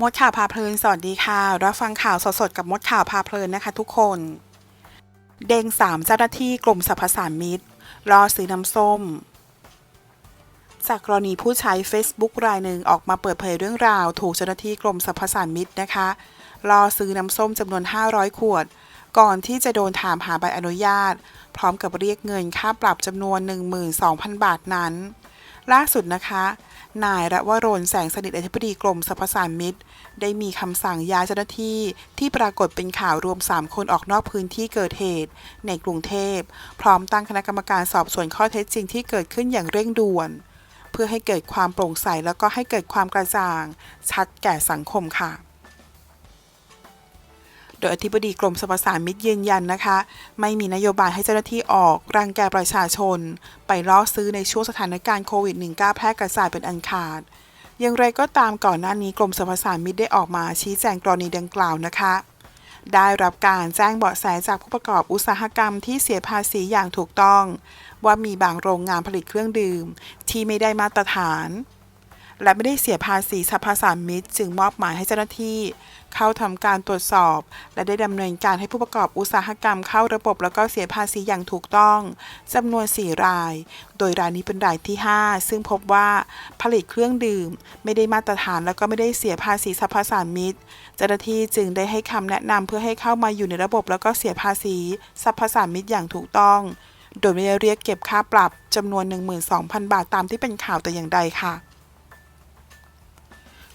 มดข่าวพาเพลิน สวัสดีค่ะ รับฟังข่าวสดๆกับมดข่าวพาเพลินนะคะทุกคน เด้งสามเจ้าหน้าที่กรมสรรพสามิตร รอซื้อน้ำส้ม จากกรณีผู้ใช้ Facebook รายหนึ่งออกมาเปิดเผยเรื่องราว ถูกเจ้าหน้าที่กรมสรรพสามิตรนะคะ รอซื้อน้ำส้มจำนวน 500 ขวด ก่อนที่จะโดนถามหาใบอนุญาต พร้อมกับเรียกเงินค่าปรับจำนวน 12,000 บาทนั้น ล่าสุดนะคะ นายระวรนแสงสนิทอธิบดีกรมสรรพสามิตรได้มีคำสั่งย้ายเจ้าหน้าที่ที่ปรากฏเป็นข่าวรวม 3 คนออกนอกพื้นที่เกิดเหตุ ในกรุงเทพ พร้อมตั้งคณะกรรมการสอบสวนข้อเท็จจริงที่เกิดขึ้นอย่างเร่งด่วน เพื่อให้เกิดความโปร่งใสแล้วก็ให้เกิดความกระจ่าง ชัดแก่สังคมค่ะ โดยอธิบดีกรมสรรพสามิตยืนยันนะคะ ไม่มีนโยบายให้เจ้าหน้าที่ออกรังแกประชาชน ไปล่อซื้อในช่วงสถานการณ์โควิด -19 แพร่กระจายเป็นอันขาด อย่างไรก็ตามก่อนหน้านี้กรมสรรพสามิตได้ออกมาชี้แจงกรณีดังกล่าวนะคะ ได้รับการแจ้งเบาะแสจากผู้ประกอบอุตสาหกรรมที่เสียภาษีอย่างถูกต้อง ว่ามีบางโรงงานผลิตเครื่องดื่ม ที่ไม่ได้มาตรฐาน และไม่ได้เสียภาษีสรรพสามิตจึงมอบหมายให้เจ้าหน้าที่ เข้าทำการตรวจสอบ และได้ดำเนินการให้ผู้ประกอบอุตสาหกรรมเข้าระบบแล้วก็เสียภาษีอย่างถูกต้องจำนวน 4 ราย โดยรายนี้เป็นรายที่ 5 ซึ่งพบว่าผลิตเครื่องดื่ม ไม่ได้มาตรฐานแล้วก็ไม่ได้เสียภาษีสรรพสามิตเจ้าหน้าที่จึงได้ให้คำแนะนำเพื่อให้เข้ามาอยู่ในระบบ แล้วก็เสียภาษีสรรพสามิตอย่างถูกต้องโดยไม่ได้เรียกเก็บค่าปรับจำนวน 12,000 บาทตามที่เป็นข่าวแต่อย่างใดค่ะ